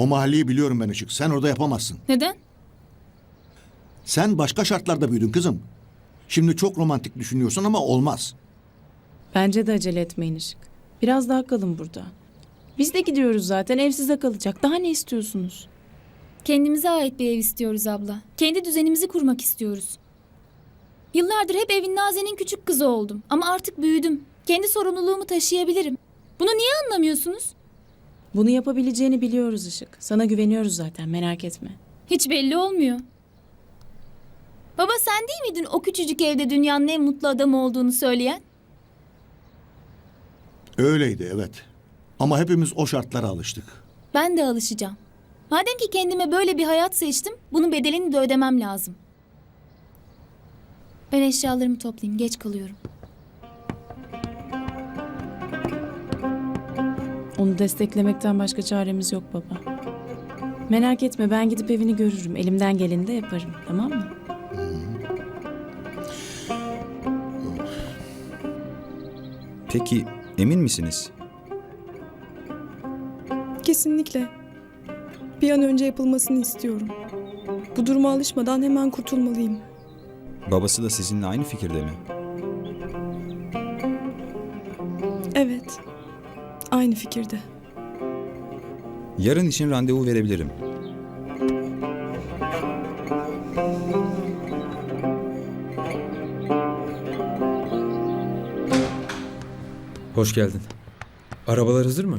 O mahalleyi biliyorum ben Işık. Sen orada yapamazsın. Neden? Sen başka şartlarda büyüdün kızım. Şimdi çok romantik düşünüyorsun ama olmaz. Bence de acele etmeyin Işık. Biraz daha kalın burada. Biz de gidiyoruz zaten. Ev size kalacak. Daha ne istiyorsunuz? Kendimize ait bir ev istiyoruz abla. Kendi düzenimizi kurmak istiyoruz. Yıllardır hep evin Naze'nin küçük kızı oldum. Ama artık büyüdüm. Kendi sorumluluğumu taşıyabilirim. Bunu niye anlamıyorsunuz? Bunu yapabileceğini biliyoruz Işık. Sana güveniyoruz zaten. Merak etme. Hiç belli olmuyor. Baba sen değil miydin o küçücük evde dünyanın en mutlu adamı olduğunu söyleyen? Öyleydi evet. Ama hepimiz o şartlara alıştık. Ben de alışacağım. Madem ki kendime böyle bir hayat seçtim, bunun bedelini de ödemem lazım. Ben eşyalarımı toplayayım, geç kalıyorum. Onu desteklemekten başka çaremiz yok baba. Merak etme ben gidip evini görürüm. Elimden geleni de yaparım. Tamam mı? Peki emin misiniz? Kesinlikle. Bir an önce yapılmasını istiyorum. Bu duruma alışmadan hemen kurtulmalıyım. Babası da sizinle aynı fikirde mi? Evet. Aynı fikirde. Yarın için randevu verebilirim. Hoş geldin. Arabalar hazır mı?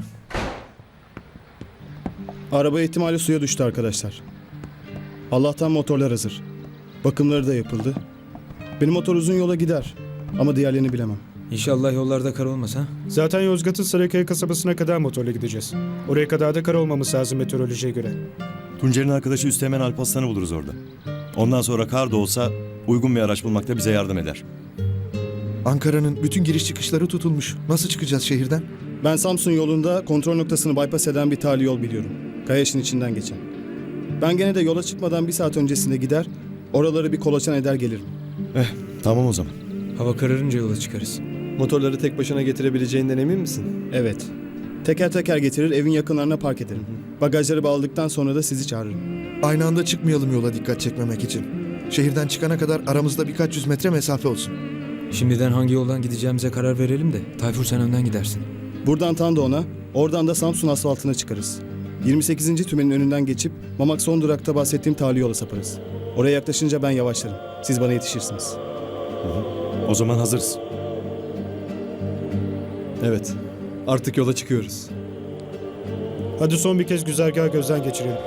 Araba ihtimali suya düştü arkadaşlar. Allah'tan motorlar hazır. Bakımları da yapıldı. Benim motor uzun yola gider. Ama diğerlerini bilemem. İnşallah yollarda kar olmaz ha. Zaten Yozgat'ın Sarıkaya kasabasına kadar motorla gideceğiz. Oraya kadar da kar olmamız lazım meteorolojiye göre. Tuncer'in arkadaşı Üsteğmen Alparslan'ı buluruz orada. Ondan sonra kar da olsa uygun bir araç bulmakta bize yardım eder. Ankara'nın bütün giriş çıkışları tutulmuş. Nasıl çıkacağız şehirden? Ben Samsun yolunda kontrol noktasını bypass eden bir tali yol biliyorum. Kayaşın içinden geçen. Ben gene de yola çıkmadan bir saat öncesinde gider, oraları bir kolaçan eder gelirim. Tamam o zaman. Hava kararınca yola çıkarız. Motorları tek başına getirebileceğinden emin misin? Evet. Teker teker getirir, evin yakınlarına park ederim. Bagajları bağladıktan sonra da sizi çağırırım. Aynı anda çıkmayalım yola dikkat çekmemek için. Şehirden çıkana kadar aramızda birkaç yüz metre mesafe olsun. Şimdiden hangi yoldan gideceğimize karar verelim de Tayfur sen önden gidersin. Buradan Tandoğan'a, oradan da Samsun asfaltına çıkarız. 28. tümenin önünden geçip Mamak son durakta bahsettiğim tali yola saparız. Oraya yaklaşınca ben yavaşlarım. Siz bana yetişirsiniz. O zaman hazırız. Evet. Artık yola çıkıyoruz. Hadi son bir kez güzergahı gözden geçirelim.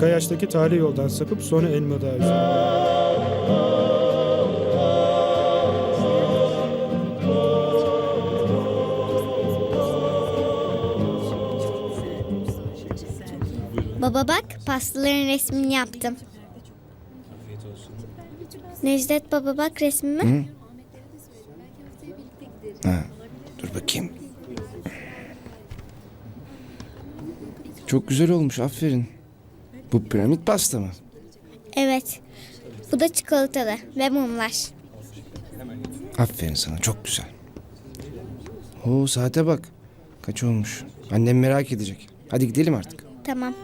Kayaş'taki tali yoldan sapıp sonra Elmadağ üzerine. Baba bak pastaların resmini yaptım. Necdet baba bak resmime. Dur bakayım. Çok güzel olmuş aferin. Bu piramit pasta mı? Evet. Bu da çikolatalı ve mumlar. Aferin sana çok güzel. Oo saate bak. Kaç olmuş? Annem merak edecek. Hadi gidelim artık. Tamam.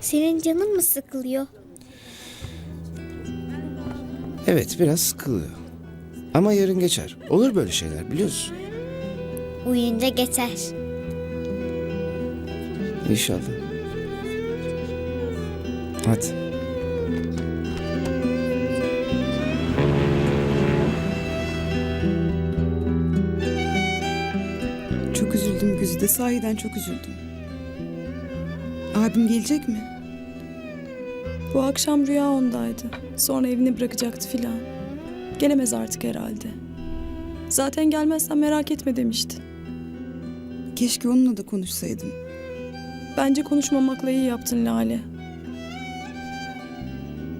Senin canın mı sıkılıyor? Evet biraz sıkılıyor. Ama yarın geçer. Olur böyle şeyler biliyorsun. Uyuyunca geçer. İnşallah. Hadi. Çok üzüldüm Güzide. Sahiden çok üzüldüm. Abim gelecek mi? Bu akşam rüya ondaydı. Sonra evini bırakacaktı filan. Gelemez artık herhalde. Zaten gelmezsen merak etme demişti. Keşke onunla da konuşsaydım. Bence konuşmamakla iyi yaptın Lale.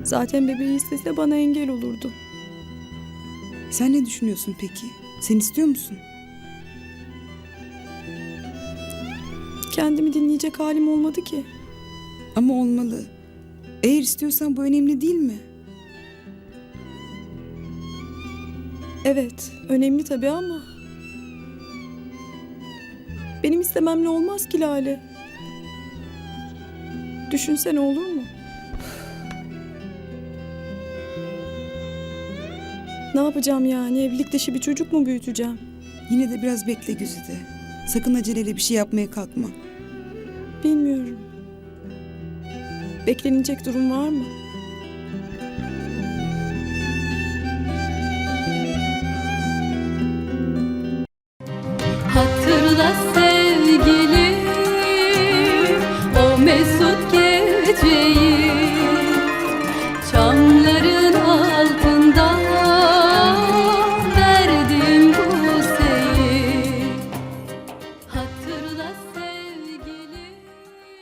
Zaten bebeği istese bana engel olurdu. Sen ne düşünüyorsun peki? Sen istiyor musun? Kendimi dinleyecek halim olmadı ki. Ama olmalı. Eğer istiyorsan bu önemli değil mi? Evet, önemli tabii ama... Benim istememle olmaz ki Lale. Düşünsene olur mu? Ne yapacağım yani? Evlilik dışı bir çocuk mu büyüteceğim? Yine de biraz bekle Güzide. Sakın aceleyle bir şey yapmaya kalkma. Bilmiyorum. Beklenilecek durum var mı? Hatırla